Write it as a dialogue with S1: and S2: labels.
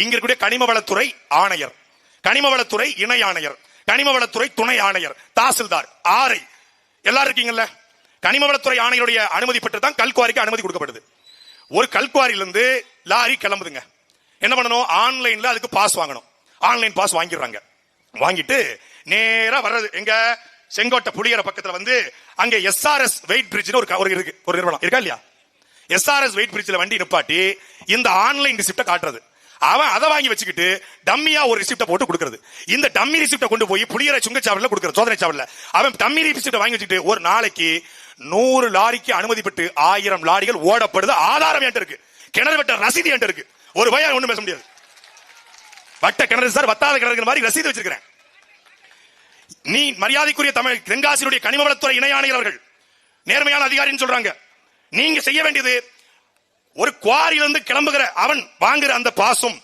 S1: இங்க இருக்கக்கூடிய கனிமவளத்துறை ஆணையர் கனிமவளத்துறை இணை ஆணையர் கனிமவளத்துறை துணை ஆணையர் தாசில்தார் ஆரை. எல்லாரும் இருக்கீங்கல்ல? கனிமவளத்துறை ஆணையருடைய அனுமதி பெற்று தான் கல்குவாரிக்கு அனுமதி கொடுக்கப்படுது. ஒரு கல்குவாரியில இருந்து லாரி கிளம்புதுங்க. என்ன பண்ணணும்? ஆன்லைன்ல அதுக்கு பாஸ் வாங்கணும். ஆன்லைன் பாஸ் வாங்கிடுறாங்க. வாங்கிட்டு நேரா வர்றது எங்க செங்கோட்டை புளியற பக்கத்துல வந்து அங்க எஸ்ஆர்எஸ் வெயிட் பிரிட்ஜ்னு ஒரு ஒரு இருக்கு ஒரு நிறுவனம். இருக்கா இல்லையா? எஸ்ஆர்எஸ் வெயிட் பிரிட்ஜ்ல வண்டி நிப்பாட்டி இந்த ஆன்லைன் ரிசிப்ட காட்டுறது. அவன் அதை வாங்கி வச்சுக்கிட்டு டம்மியா ஒரு ரிசிப்ட போட்டு கொடுக்கறது. இந்த டம்மி ரிசிப்ட கொண்டு போய் புளியர சுங்கச்சாவடில கொடுக்குற சோதனை சாவடில அவன் டம்மி ரிசிப்ட வாங்கி வச்சுக்கிட்டு ஒரு நாளைக்கு நூறு லாரிக்கு அனுமதி பெற்று ஆயிரம் லாரிகள் ஓடப்படுது. ஆதாரம் என்கிட்ட இருக்கு. கிணறு வெட்ட ரசீது என்கிட்ட இருக்கு. ஒரு பையன் ஒண்ணும் பேச முடியாது. வட்ட கிணறு சார் வத்தாத கிணறு மாதிரி ரசீது வச்சிருக்கிறேன். நீ மரியாதைக்குரிய தமிழ் தென்காசியினுடைய கனிமவளத்துறை இணை ஆணையர் அவர்கள் நேர்மையான அதிகாரின்னு சொல்றாங்க. நீங்க செய்ய வேண்டியது ஒரு குவாரியிலிருந்து கிளம்புகிற அவன் வாங்குற அந்த பாசும்.